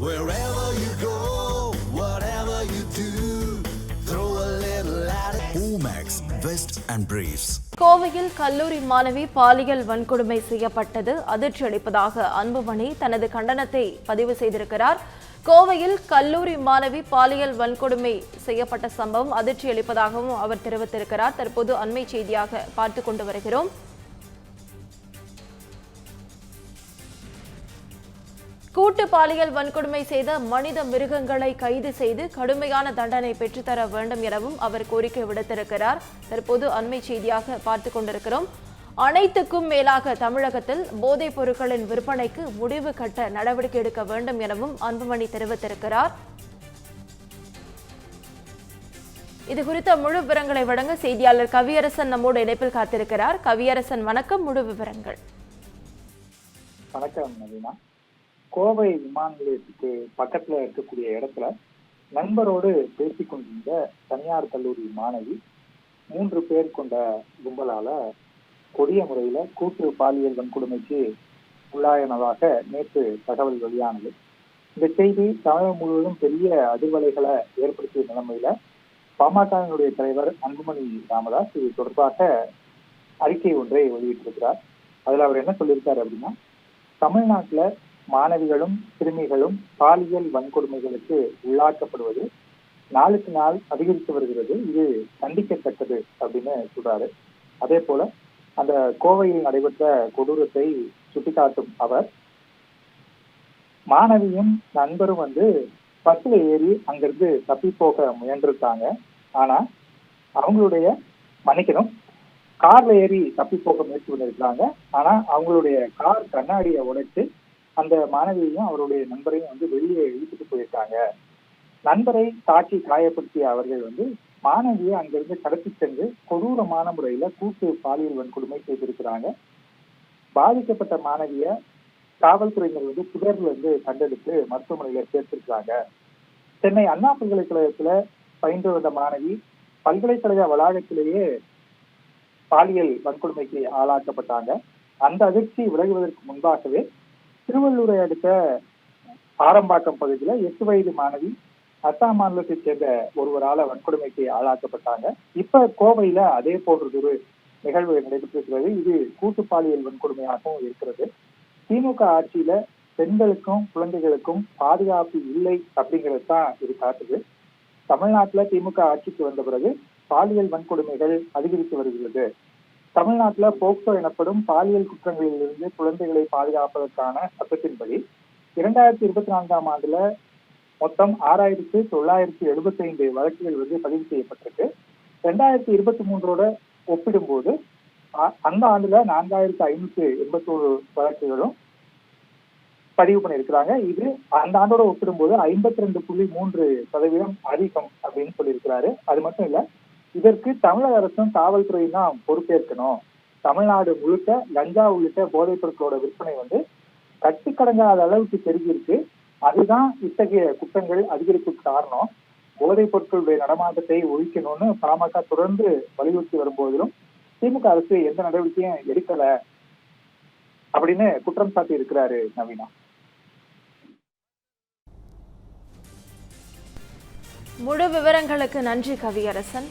Wherever you go, whatever you do, throw a little at it. Omax, Vest and Briefs. கோவையில் கல்லூரி மாணவி பாலியல் வன்கொடுமை செய்யப்பட்டது அதிர்ச்சி அளிப்பதாக அன்புமணி தனது கண்டனத்தை பதிவு செய்திருக்கிறார் கோவையில் கல்லூரி மாணவி பாலியல் வன்கொடுமை செய்யப்பட்ட சம்பவம் அதிர்ச்சி அளிப்பதாகவும் அவர் தெரிவித்திருக்கிறார் தற்போது அண்மை செய்தியாக பார்த்து கொண்டு வருகிறோம் கூட்டு பாலியல் வன்கொடுமை செய்த மனித மிருகங்களை கைது செய்து கடுமையான தண்டனை பெற்றுத்தர வேண்டும் எனவும் அவர் கோரிக்கை விடுத்திருக்கிறார். தற்போது அண்மை செய்தியாக பார்த்து கொண்டிருக்கிறோம். அனைத்துக்கும் மேலாக தமிழகத்தில் போதைப் பொருட்களின் விற்பனைக்கு முடிவு கட்ட நடவடிக்கை எடுக்க வேண்டும் எனவும் அன்புமணி தெரிவித்திருக்கிறார். இது குறித்த முழு விவரங்களை வழங்க செய்தியாளர் கவியரசன் நம்மோடு இணைப்பில் காத்திருக்கிறார். கவியரசன் வணக்கம். முழு விவரங்கள். வணக்கம் நவீனா. கோவை விமான நிலையத்துக்கு பக்கத்துல இருக்கக்கூடிய இடத்துல நண்பரோடு பேசிக் கொண்டிருந்த தனியார் கல்லூரி மாணவி மூன்று பேர் கொண்ட கும்பலால கொடிய முறையில கூட்டு பாலியல் வன்கொடுமைக்கு உள்ளாயினதாக நேற்று தகவல் வெளியானது. இந்த செய்தி தமிழகம் முழுவதும் பெரிய அதிர்வலைகளை ஏற்படுத்திய நிலைமையில பாமகவினுடைய தலைவர் அன்புமணி ராமதாஸ் இது தொடர்பாக அறிக்கை ஒன்றை வெளியிட்டிருக்கிறார். அதுல அவர் என்ன சொல்லியிருக்காரு அப்படின்னா தமிழ்நாட்டுல மாணவிகளும் சிறுமிகளும் பாலியல் வன்கொடுமைகளுக்கு உள்ளாக்கப்படுவது நாளுக்கு நாள் அதிகரித்து வருகிறது. இது கண்டிக்கத்தக்கது அப்படின்னு சொல்றாரு. அதே போல அந்த கோவையில் நடைபெற்ற கொடூரத்தை சுட்டிக்காட்டும் அவர் மாணவியும் நண்பரும் வந்து பஸ்ல ஏறி அங்கிருந்து தப்பி போக முயன்றிருக்காங்க. ஆனா அவங்களுடைய மன்னிக்கணும் கார்ல ஏறி தப்பி போக முயற்சி பண்ணிருக்காங்க ஆனா அவங்களுடைய கார் கண்ணாடியை உடைச்சு அந்த மாணவியையும் அவருடைய நண்பரையும் வந்து வெளியே இழுத்துட்டு போயிருக்காங்க. நண்பரை தாக்கி காயப்படுத்திய அவர்கள் வந்து மாணவியை அங்கிருந்து கடத்தி சென்று கொடூரமான முறையில கூட்டு பாலியல் வன்கொடுமை செய்திருக்கிறாங்க. பாதிக்கப்பட்ட மாணவிய காவல்துறையினர் வந்து புதர்ல இருந்து கண்டெடுத்து மருத்துவமனையில சேர்த்திருக்கிறாங்க. சென்னை அண்ணா பல்கலைக்கழகத்துல பயின்று வந்த மாணவி பல்கலைக்கழக வளாகத்திலேயே பாலியல் வன்கொடுமைக்கு ஆளாக்கப்பட்டாங்க. அந்த அதிர்ச்சி விலகுவதற்கு முன்பாகவே திருவள்ளூரை அடுத்த ஆரம்பாக்கம் பகுதியில எட்டு வயது மாணவி அசாம் மாநிலத்தை சேர்ந்த ஒருவரால் வன்கொடுமைக்கு ஆளாக்கப்பட்டாங்க. இப்ப கோவையில அதே போன்றது ஒரு நிகழ்வு நடைபெற்றிருக்கிறது. இது கூட்டு பாலியல் வன்கொடுமையாகவும் இருக்கிறது. திமுக ஆட்சியில பெண்களுக்கும் குழந்தைகளுக்கும் பாதுகாப்பு இல்லை அப்படிங்கிறது தான் இது காட்டுது. தமிழ்நாட்டுல திமுக ஆட்சிக்கு வந்த பிறகு பாலியல் வன்கொடுமைகள் அதிகரித்து வருகிறது. தமிழ்நாட்டுல போக்சோ எனப்படும் பாலியல் குற்றங்களிலிருந்து குழந்தைகளை பாதுகாப்பதற்கான சட்டத்தின்படி இரண்டாயிரத்தி இருபத்தி நான்காம் ஆண்டுல மொத்தம் ஆறாயிரத்து தொள்ளாயிரத்தி எழுபத்தி ஐந்து வழக்குகள் வந்து பதிவு செய்யப்பட்டிருக்கு. ரெண்டாயிரத்தி இருபத்தி மூன்றோட ஒப்பிடும்போது அ- அந்த ஆண்டுல நான்காயிரத்து ஐநூத்தி எண்பத்தோரு வழக்குகளும் பதிவு பண்ணியிருக்கிறாங்க. இது அந்த ஆண்டோட ஒப்பிடும்போது ஐம்பத்தி ரெண்டு புள்ளி மூன்று சதவீதம் அதிகம் அப்படின்னு சொல்லியிருக்கிறாரு. அது மட்டும் இல்லை இதற்கு தமிழக அரசும் காவல்துறையும் தான் பொறுப்பேற்கணும். தமிழ்நாடு முழுக்க கஞ்சா உள்ளிட்ட போதைப் பொருட்களோட விற்பனை வந்து கட்டுக்கடங்காத அளவுக்கு பெருகிருக்கு அதுதான் இத்தகைய குற்றங்கள் அதிகரிப்புக்கு காரணம். போதைப் பொருட்களுடைய நடமாட்டத்தை ஒழிக்கணும்னு பாமக தொடர்ந்து வலியுறுத்தி வரும்போதிலும் திமுக அரசு எந்த நடவடிக்கையும் எடுக்கல அப்படின்னு குற்றம் சாட்டி இருக்கிறாரு நவீனா. முழு விவரங்களுக்கு நன்றி கவியரசன்.